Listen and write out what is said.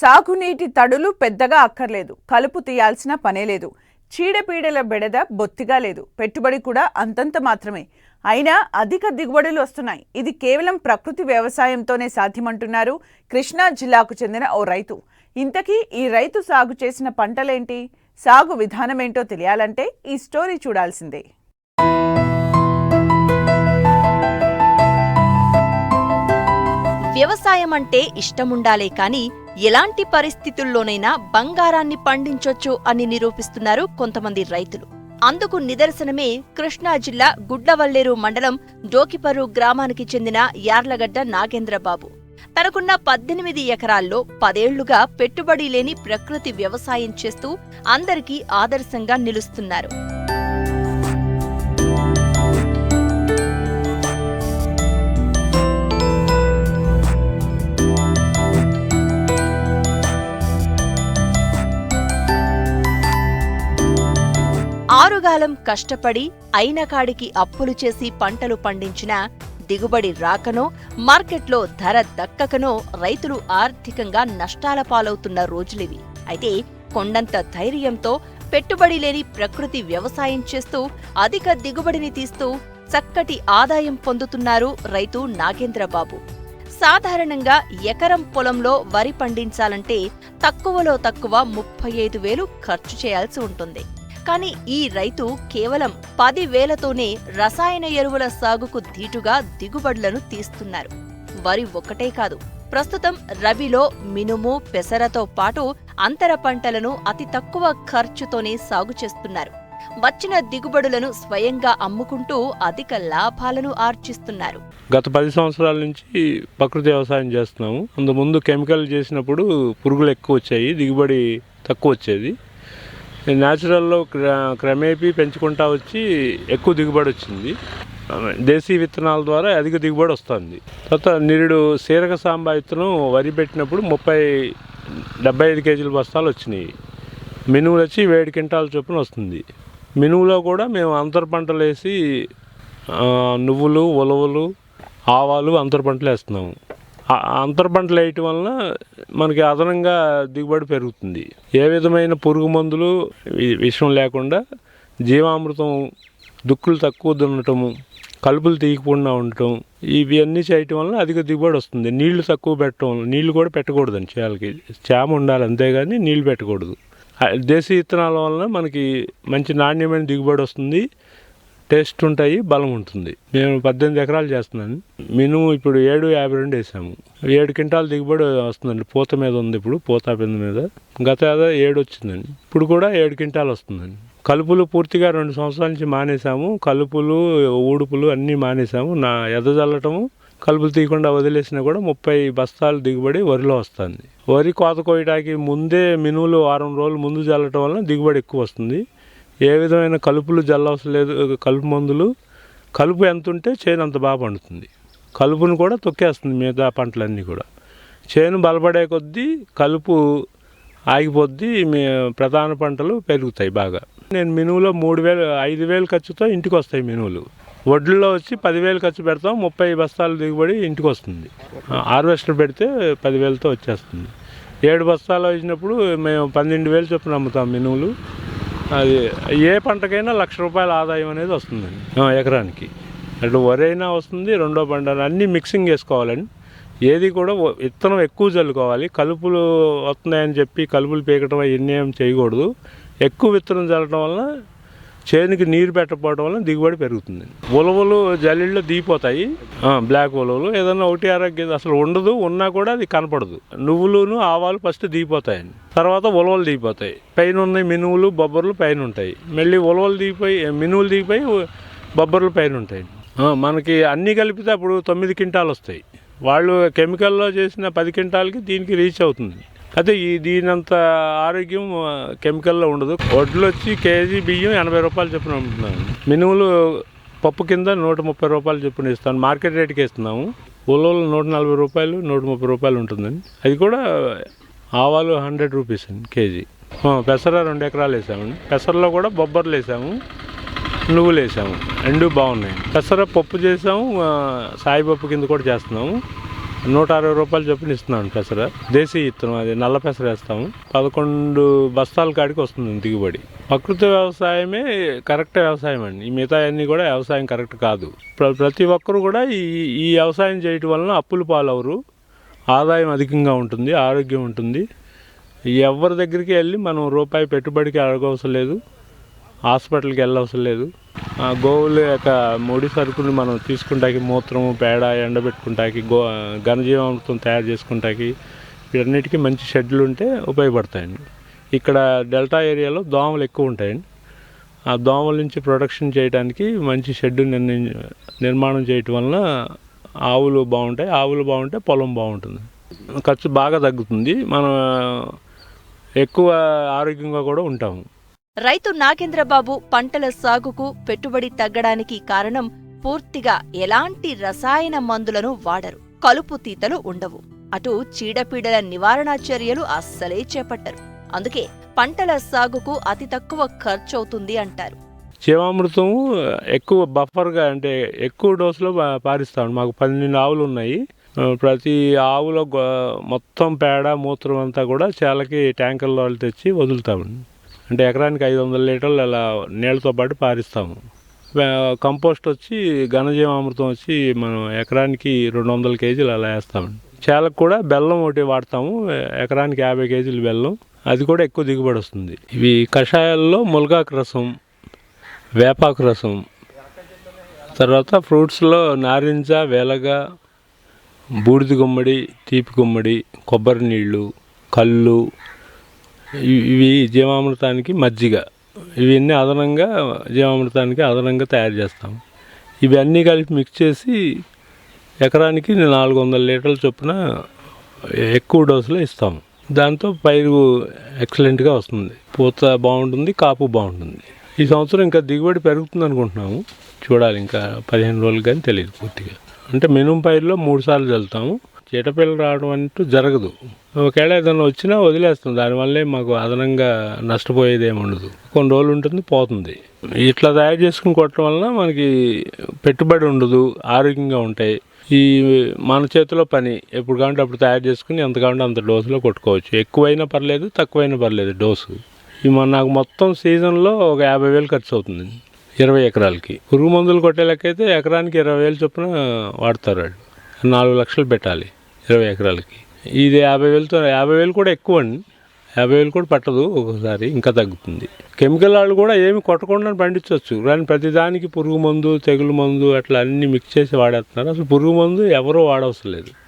సాగునీటి తడులు పెద్దగా అక్కర్లేదు. కలుపు తీయాల్సిన పనే లేదు. చీడపీడల బెడద బొత్తిగా లేదు. పెట్టుబడి కూడా అంతంత మాత్రమే. అయినా అధిక దిగుబడులు వస్తున్నాయి. ఇది కేవలం ప్రకృతి వ్యవసాయంతోనే సాధ్యమంటున్నారు కృష్ణా జిల్లాకు చెందిన ఓ రైతు. ఇంతకీ ఈ రైతు సాగు చేసిన పంటలేంటి? సాగు విధానమేంటో తెలియాలంటే ఈ స్టోరీ చూడాల్సిందే. వ్యవసాయం అంటే ఇష్టముండాలే కాని ఎలాంటి పరిస్థితుల్లోనైనా బంగారాన్ని పండించొచ్చు అని నిరూపిస్తున్నారు కొంతమంది రైతులు. అందుకు నిదర్శనమే కృష్ణా జిల్లా గుడ్లవల్లేరు మండలం డోకిపరు గ్రామానికి చెందిన యార్లగడ్డ నాగేంద్రబాబు. తనకున్న పద్దెనిమిది ఎకరాల్లో పదేళ్ళుగా పెట్టుబడి లేని ప్రకృతి వ్యవసాయం చేస్తూ అందరికీ ఆదర్శంగా నిలుస్తున్నారు. ఆరుగాలం కష్టపడి అయిన కాడికి అప్పులు చేసి పంటలు పండించిన దిగుబడి రాకనో మార్కెట్లో ధర దక్కకనో రైతులు ఆర్థికంగా నష్టాల పాలవుతున్న రోజులివి. అయితే కొండంత ధైర్యంతో పెట్టుబడి లేని ప్రకృతి వ్యవసాయం చేస్తూ అధిక దిగుబడిని తీస్తూ చక్కటి ఆదాయం పొందుతున్నారు రైతు నాగేంద్రబాబు. సాధారణంగా ఎకరం పొలంలో వరి పండించాలంటే తక్కువలో తక్కువ ముప్పై ఐదు వేలు ఖర్చు చేయాల్సి ఉంటుంది. కానీ ఈ రైతు కేవలం పది వేలతోనే రసాయన ఎరువుల సాగుకు ధీటుగా దిగుబడులను తీస్తున్నారు. వరి ఒక్కటే కాదు ప్రస్తుతం రబీలో మినుము పెసరతో పాటు అంతర పంటలను అతి తక్కువ ఖర్చుతోనే సాగు చేస్తున్నారు. వచ్చిన దిగుబడులను స్వయంగా అమ్ముకుంటూ అధిక లాభాలను ఆర్జిస్తున్నారు. గత పది సంవత్సరాల నుంచి ప్రకృతి వ్యవసాయం చేస్తున్నాము. అంతకుముందు కెమికల్ చేసినప్పుడు పురుగులు ఎక్కువ వచ్చాయి దిగుబడి తక్కువ వచ్చేది. న్యాచురల్లో క్ర క్రమేపీ పెంచుకుంటా వచ్చి ఎక్కువ దిగుబడి వచ్చింది. దేశీ విత్తనాల ద్వారా అధిక దిగుబడి వస్తుంది. తర్వాత నిరుడు సీరక సాంబా విత్తనం వరి పెట్టినప్పుడు ముప్పై డెబ్బై ఐదు కేజీల బస్తాలు వచ్చినాయి. మినువులు వచ్చి వేడి క్వింటాల చొప్పున వస్తుంది. మినువులో కూడా మేము అంతర పంటలు వేసి నువ్వులు ఉలవలు ఆవాలు అంతర పంటలు వేస్తున్నాము. ఆ అంతర పంటలు వేయటం వలన మనకి అదనంగా దిగుబడి పెరుగుతుంది. ఏ విధమైన పురుగు మందులు వి- లేకుండా జీవామృతం దుక్కులు తక్కువ దున్నటము కలుపులు తీయకుండా ఉండటం ఇవి అన్నీ చేయటం వలన అధిక దిగుబడి వస్తుంది. నీళ్ళు తక్కువ పెట్టడం వల్ల నీళ్ళు కూడా పెట్టకూడదండి చేయాలకి చేమ ఉండాలి అంతేగాని నీళ్ళు పెట్టకూడదు. దేశీ విత్తనాల వలన మనకి మంచి నాణ్యమైన దిగుబడి వస్తుంది. టేస్ట్ ఉంటాయి బలం ఉంటుంది. నేను పద్దెనిమిది ఎకరాలు చేస్తున్నాను. మినుము ఇప్పుడు ఏడు యాభై రెండు వేసాము. ఏడు క్వింటాల దిగుబడి వస్తుందండి. పూత మీద ఉంది ఇప్పుడు పూత పింద మీద. గత ఏదో ఏడు వచ్చిందండి. ఇప్పుడు కూడా ఏడు క్వింటాలు వస్తుందండి. కలుపులు పూర్తిగా రెండు సంవత్సరాల నుంచి మానేసాము. కలుపులు ఊడుపులు అన్నీ మానేసాము. నా ఎదజల్లటము కలుపులు తీయకుండా వదిలేసినా కూడా ముప్పై బస్తాలు దిగుబడి వరిలో వస్తుంది. వరి కోత కోయడానికి ముందే మినువులు వారం రోజులు ముందు చల్లటం వల్ల దిగుబడి ఎక్కువ వస్తుంది. ఏ విధమైన కలుపులు జల్లవసరం లేదు కలుపు మందులు కలుపు ఎంత ఉంటే చేను అంత బాగా పండుతుంది. కలుపును కూడా తొక్కేస్తుంది మిగతా పంటలన్నీ కూడా. చేను బలపడే కొద్దీ కలుపు ఆగిపోద్ది మీ ప్రధాన పంటలు పెరుగుతాయి బాగా. నేను మినువులో మూడు వేలు ఐదు వేలు ఖర్చుతో ఇంటికి వస్తాయి మినువులు. వడ్లలో వచ్చి పదివేలు ఖర్చు పెడతాం ముప్పై బస్తాలు దిగుబడి ఇంటికి వస్తుంది హార్వెస్టర్ పెడితే పదివేలతో వచ్చేస్తుంది. ఏడు బస్తాలు వచ్చినప్పుడు మేము పన్నెండు వేలు చొప్పున అమ్ముతాం మినువులు. అది ఏ పంటకైనా లక్ష రూపాయల ఆదాయం అనేది వస్తుందండి. ఎకరానికి. అటు వరి అయినా వస్తుంది రెండో పంట అన్నీ మిక్సింగ్ చేసుకోవాలండి. ఏది కూడా విత్తనం ఎక్కువ చల్లుకోవాలి కలుపులు వస్తున్నాయని చెప్పి కలుపులు పీకటం అవన్నీ ఏం చేయకూడదు. ఎక్కువ విత్తనం చల్లడం వలన చేనుకి నీరు పెట్టకపోవడం వల్ల దిగుబడి పెరుగుతుంది. ఉలవలు జల్లిళ్ళు దిగిపోతాయి. బ్లాక్ ఉలవలు. ఏదన్నా ఒకటి ఆరోగ్యం అసలు ఉండదు ఉన్నా కూడా అది కనపడదు. నువ్వులును ఆవాలు ఫస్ట్ దిగిపోతాయండి. తర్వాత ఉలవలు దిగిపోతాయి. పైన ఉన్నాయి మినువులు బొబ్బర్లు పైన ఉంటాయి మళ్ళీ ఉలవలు దిగిపోయి మినువులు దిగిపోయి బొబ్బర్లు పైన ఉంటాయి మనకి అన్నీ కలిపితే అప్పుడు తొమ్మిది క్వింటాలు వస్తాయి వాళ్ళు కెమికల్లో చేసిన పది క్వింటాలకి దీనికి రీచ్ అవుతుంది. అయితే ఈ దీనంత ఆరోగ్యం కెమికల్లో ఉండదు. వడ్లు వచ్చి కేజీ బియ్యం ఎనభై రూపాయలు చొప్పున అమ్ముతున్నాను. మినుములు పప్పు కింద నూట ముప్పై రూపాయలు చొప్పున ఇస్తాను. మార్కెట్ రేట్కి ఇస్తున్నాము. ఉలవలు నూట నలభై రూపాయలు నూట ముప్పై రూపాయలు ఉంటుందండి. అది కూడా ఆవాలు హండ్రెడ్ రూపీస్ అండి కేజీ. పెసర రెండు ఎకరాలు వేసామండి. పెసరలో కూడా బొబ్బర్లు వేసాము. నువ్వులు వేసాము. రెండు బాగున్నాయి. పెసర పప్పు చేసాము సాయిపప్పు కింద కూడా చేస్తున్నాము. నూట అరవై రూపాయలు చొప్పున ఇస్తున్నాను పెసర. దేశీ ఇత్తనం అది నల్ల పెసర వేస్తాము. పదకొండు బస్తాల కాడికి వస్తుంది దిగుబడి. ప్రకృతి వ్యవసాయమే కరెక్ట్ వ్యవసాయం అండి. ఈ మిగతా అన్నీ కూడా వ్యవసాయం కరెక్ట్ కాదు. ప్రతి ఒక్కరు కూడా ఈ ఈ వ్యవసాయం చేయటం వలన అప్పులు పాలవరు. ఆదాయం అధికంగా ఉంటుంది ఆరోగ్యం ఉంటుంది. ఎవరి దగ్గరికి వెళ్ళి మనం రూపాయి పెట్టుబడికి అడగవసరం లేదు. హాస్పిటల్కి వెళ్ళవసరం లేదు. గోవుల యొక్క ముడి సరుకులు మనం తీసుకుంటాకి మూత్రము పేడ ఎండబెట్టుకుంటాకి గో ఘనజీవామృతం తయారు చేసుకుంటాకి వీటన్నిటికీ మంచి షెడ్లు ఉంటే ఉపయోగపడతాయండి. ఇక్కడ డెల్టా ఏరియాలో దోమలు ఎక్కువ ఉంటాయండి. ఆ దోమల నుంచి ప్రొటెక్షన్ చేయడానికి మంచి షెడ్ నిర్ణయి నిర్మాణం చేయటం వలన ఆవులు బాగుంటాయి. ఆవులు బాగుంటే పొలం బాగుంటుంది. ఖర్చు బాగా తగ్గుతుంది. మనం ఎక్కువ ఆరోగ్యంగా కూడా ఉంటాము. రైతు నాగేంద్రబాబు పంటల సాగుకు పెట్టుబడి తగ్గడానికి కారణం పూర్తిగా ఎలాంటి రసాయన మందులను వాడరు. కలుపు తీతలు ఉండవు. అటు చీడపీడల నివారణా చర్యలు అస్సలే చేపట్టరు. అందుకే పంటల సాగుకు అతి తక్కువ ఖర్చవుతుంది అంటారు. జీవామృతం ఎక్కువ బఫర్గా అంటే ఎక్కువ డోసులో పారిస్తాం మాకు పన్నెండు ఆవులు ఉన్నాయి. ప్రతి ఆవుల మొత్తం పేడ మూత్రం అంతా కూడా చాలకి ట్యాంకర్లో వాళ్ళు తెచ్చి వదులుతామండి. అంటే ఎకరానికి ఐదు వందల లీటర్లు అలా నీళ్ళతో పాటు పారిస్తాము. కంపోస్ట్ వచ్చి ఘనజీవామృతం వచ్చి మనం ఎకరానికి రెండు వందల కేజీలు అలా వేస్తామండి చేలకు కూడా బెల్లం ఒకటి వాడతాము. ఎకరానికి యాభై కేజీలు బెల్లం. అది కూడా ఎక్కువ దిగుబడి వస్తుంది. ఇవి కషాయాల్లో ములగాకు రసం వేపాకు రసం. తర్వాత ఫ్రూట్స్లో నారింజ వెలగ బూడిద గుమ్మడి తీపి గుమ్మడి కొబ్బరి నీళ్ళు కళ్ళు ఇవి- జీవామృతానికి మజ్జిగ. ఇవన్నీ అదనంగా జీవామృతానికి అదనంగా తయారు చేస్తాం ఇవన్నీ కలిపి మిక్స్ చేసి ఎకరానికి నాలుగు వందల లీటర్ల చొప్పున ఎక్కువ డోసులో ఇస్తాము. దాంతో పైరు ఎక్సలెంట్గా వస్తుంది. పూత బాగుంటుంది కాపు బాగుంటుంది. ఈ సంవత్సరం ఇంకా దిగుబడి పెరుగుతుంది అనుకుంటున్నాము. చూడాలి ఇంకా పదిహేను రోజులు కానీ తెలియదు పూర్తిగా. అంటే మినిమం పైరులో మూడు సార్లు చల్లుతాము చీటపిల్ల రావడం అంటూ జరగదు. ఒకవేళ ఏదైనా వచ్చినా వదిలేస్తాం దానివల్లే మాకు అదనంగా నష్టపోయేది ఏమి ఉండదు. కొన్ని రోజులు ఉంటుంది పోతుంది. ఇట్లా తయారు చేసుకుని కొట్టడం వలన మనకి పెట్టుబడి ఉండదు ఆరోగ్యంగా ఉంటాయి. ఈ మన చేతిలో పని ఎప్పుడు కావాలంటే అప్పుడు తయారు చేసుకుని ఎంత కావాలంటే అంత డోసులో కొట్టుకోవచ్చు. ఎక్కువైనా పర్లేదు తక్కువైనా పర్లేదు డోసు. ఈ మన నాకు మొత్తం సీజన్లో ఒక యాభై వేలు ఖర్చు అవుతుంది ఇరవై ఎకరాలకి. పురుగు మందులు కొట్టే లెక్కైతే ఎకరానికి ఇరవై వేలు చొప్పున వాడతారు వాళ్ళు. నాలుగు లక్షలు పెట్టాలి. ఇరవై ఎకరాలకి. ఇది యాభై వేలతో యాభై వేలు కూడా ఎక్కువ అండి. యాభై వేలు కూడా పట్టదు ఒక్కోసారి ఇంకా తగ్గుతుంది. కెమికల్ వాళ్ళు కూడా ఏమి కొట్టకుండా పండించవచ్చు. కానీ ప్రతిదానికి పురుగు మందు తెగులు మందు అట్లా అన్ని మిక్స్ చేసి వాడేస్తున్నారు. అసలు పురుగు మందు ఎవరూ వాడవసరం లేదు.